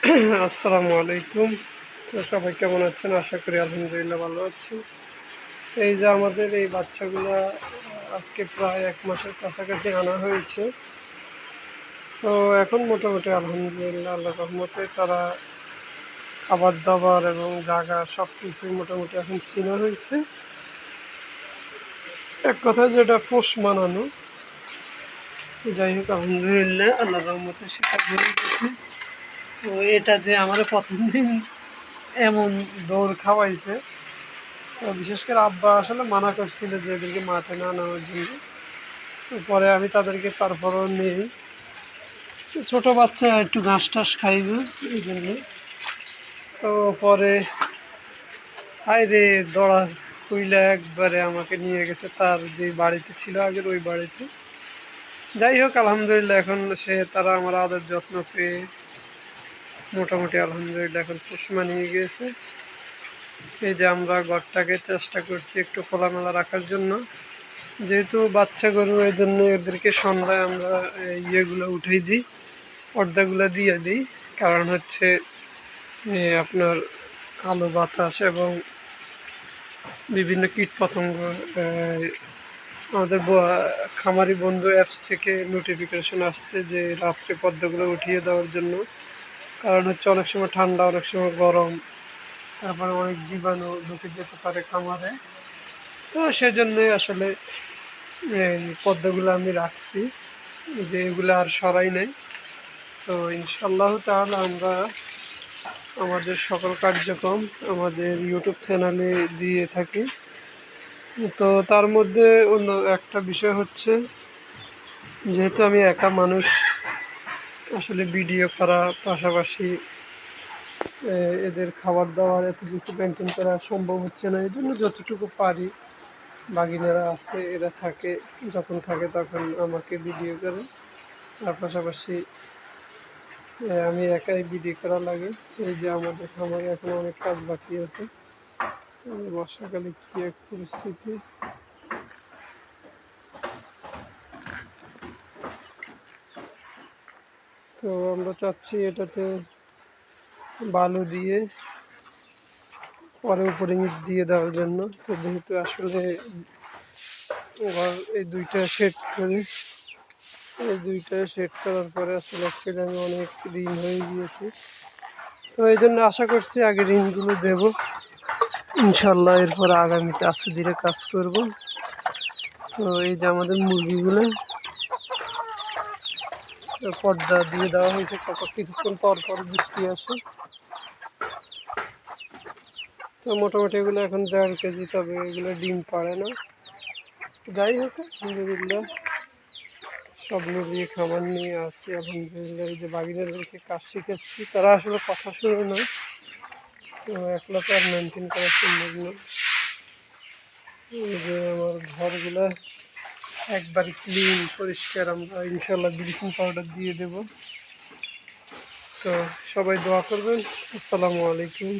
আসসালামু আলাইকুম। তো সবাই কেমন আছেন? আশা করি আলহামদুলিল্লাহ ভালো আছি। এই যে আমাদের এই বাচ্চাগুলো আজকে প্রায় এক মাসের কাছাকাছি আনা হয়েছে। তো এখন মোটামুটি আলহামদুলিল্লাহ আল্লাহ রহমতে তারা খাবার দাবার এবং জায়গা সব কিছুই মোটামুটি এখন চিনা হয়েছে। এক কথায় যেটা পোষ মানানো, যাই হোক আলহামদুলিল্লাহ, আল্লাহ রহমতে সেটা গেছে। তো এটা যে আমার প্রথম দিন এমন দৌড় খাওয়াইছে। তো বিশেষ করে আব্বা আসলে মানা করছিল যে এদেরকে মাঠে না নেওয়ার জন্য। তো পরে আমি তাদেরকে তারপরও নেই। ছোটো বাচ্চা একটু ঘাস টাস খাইবে এই জন্য। তো পরে হাই রে, দড়া কুইলা একবারে আমাকে নিয়ে গেছে তার যে বাড়িতে ছিল আগের ওই বাড়িতে। যাই হোক, আলহামদুলিল্লাহ, এখন সে তারা আমার আদর যত্ন পেয়ে মোটামুটি আলহামদুলিল্লাহ এখন পুষ্মা নিয়ে গিয়েছে। এই যে আমরা ঘরটাকে চেষ্টা করছি একটু খোলামেলা রাখার জন্য। যেহেতু বাচ্চা গরু, এই জন্য এদেরকে সন্ধ্যায় আমরা ইয়েগুলো উঠেই দিই, পর্দাগুলো দিয়ে দিই। কারণ হচ্ছে আপনার আলো বাতাস এবং বিভিন্ন কীট পতঙ্গ আমাদের খামারি বন্ধু অ্যাপস থেকে নোটিফিকেশন আসছে যে রাত্রে পর্দাগুলো উঠিয়ে দেওয়ার জন্য। কারণ হচ্ছে অনেক সময় ঠান্ডা, অনেক সময় গরম, তারপরে অনেক জীবাণু ঢুকে যেতে পারে খামারে। তো সেজন্যই আসলে এই পদ্মাগুলো আমি রাখছি, যে এগুলো আর সরাই নাই। তো ইনশাল্লাহ তাহলে আমরা আমাদের সকল কার্যক্রম আমাদের ইউটিউব চ্যানেলে দিয়ে থাকি। তো তার মধ্যে অন্য একটা বিষয় হচ্ছে, যেহেতু আমি একা মানুষ আসলে ভিডিও করা, পাশাপাশি এদের খাবার দাবার, এত কিছু মেনটেন করা সম্ভব হচ্ছে না। এই জন্য যতটুকু পারি, বাগিনেরা আছে, এরা থাকে, যখন থাকে তখন আমাকে ভিডিও করে। তার পাশাপাশি আমি একাই ভিডিও করা লাগে। এই যে আমাদের খামারে এখন অনেক কাজ বাকি আছে। বর্ষাকালে কী এক পরিস্থিতি? তো আমরা চাচ্ছি এটাতে বালু দিয়ে, পরে উপরে ইট দিয়ে দেওয়ার জন্য। তো যেহেতু আসলে ঘর এই দুইটা সেট করে, এই দুইটা সেট করার পরে আসলে অ্যাকচুয়ালি আমি অনেক ঋণ হয়ে গিয়েছি। তো এই জন্য আশা করছি আগে ঋণগুলো দেব। ইনশাল্লাহ এরপর আগামীতে আস্তে ধীরে কাজ করব। তো এই যে আমাদের মুরগিগুলো পর্দা দিয়ে দেওয়া হয়েছে কত কিছুক্ষণ পর পর বৃষ্টি আসে। তো মোটামুটি এগুলো এখন দেড় কেজি, তবে এগুলো ডিম পাড়ে না। যাই হোক, আলহামদুলিল্লাহ, সব মিলিয়ে খাবার নিয়ে আসি। আলহামদুলিল্লাহ, এই যে বাগিনাদেরকে কাজ শিখাচ্ছি, তারা আসলে কথা শুনে না। তো একলা তো আর মেনটেন করা সম্ভব না। এই যে আমার ঘরগুলা একবারে ক্লিন পরিষ্কার, আমরা ইনশাল্লাহ ব্লিচিং পাউডার দিয়ে দেব। তো সবাই দোয়া করবেন। আসসালামু আলাইকুম।